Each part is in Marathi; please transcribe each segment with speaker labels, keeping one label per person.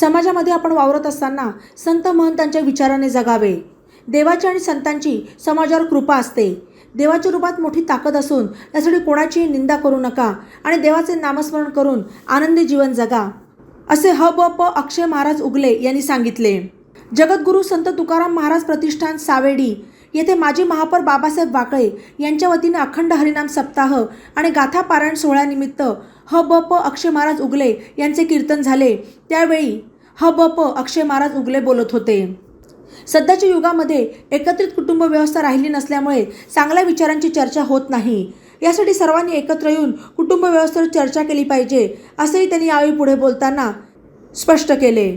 Speaker 1: समाजामध्ये आपण वावरत असताना संत महंतांच्या विचाराने जगावे. देवाची आणि संतांची समाजावर कृपा असते. देवाच्या रूपात मोठी ताकद असून त्यासाठी कोणाचीही निंदा करू नका आणि देवाचे नामस्मरण करून आनंदी जीवन जगा असे ह ब प अक्षय महाराज उगले यांनी सांगितले. जगद्गुरू संत तुकाराम महाराज प्रतिष्ठान सावेडी येथे माजी महापौर बाबासाहेब वाकळे यांच्या वतीने अखंड हरिनाम सप्ताह आणि गाथा पारायण सोहळ्यानिमित्त ह ब प अक्षय महाराज उगले यांचे कीर्तन झाले. त्यावेळी ह ब प अक्षय महाराज उगले बोलत होते. सध्याच्या युगामध्ये एकत्रित कुटुंब व्यवस्था राहिली नसल्यामुळे चांगल्या विचारांची चर्चा होत नाही. यासाठी सर्वांनी एकत्र येऊन कुटुंब व्यवस्थेवर चर्चा केली पाहिजे असंही त्यांनी यावेळी पुढे बोलताना स्पष्ट केले.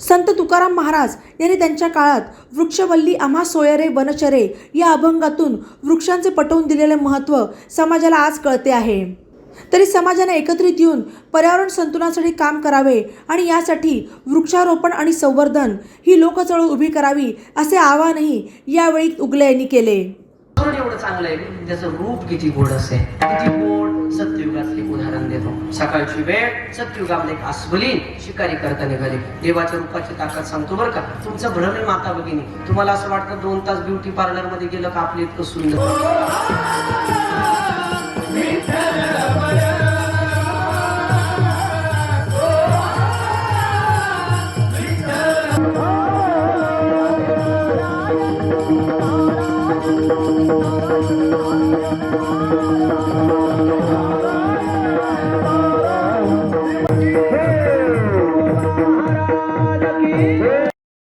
Speaker 1: संत तुकाराम महाराज यांनी त्यांच्या काळात वृक्षवल्ली आम्हा सोयरे वनचरे या अभंगातून वृक्षांचे पटवून दिलेले महत्त्व समाजाला आज कळते आहे. तरी समाजाने एकत्रित येऊन पर्यावरण संतुलनासाठी काम करावे आणि यासाठी वृक्षारोपण आणि संवर्धन ही लोकचळवळ उभी करावी असे आवाहनही यावेळी उगले यांनी केले.
Speaker 2: एवढं चांगलं आहे. त्याचं रूप किती गोड असे किती गोड देतो सकाळची वेळ सत्ययुगामध्ये एक अस्वलीन शिकारी करता निघाली देवाच्या रूपाची ताकद सांगतो बरं का. तुमचं भ्रमे माता भगिनी. तुम्हाला असं वाटतं दोन तास ब्युटी पार्लरमध्ये गेलं का आपलं इतकं सुंदर?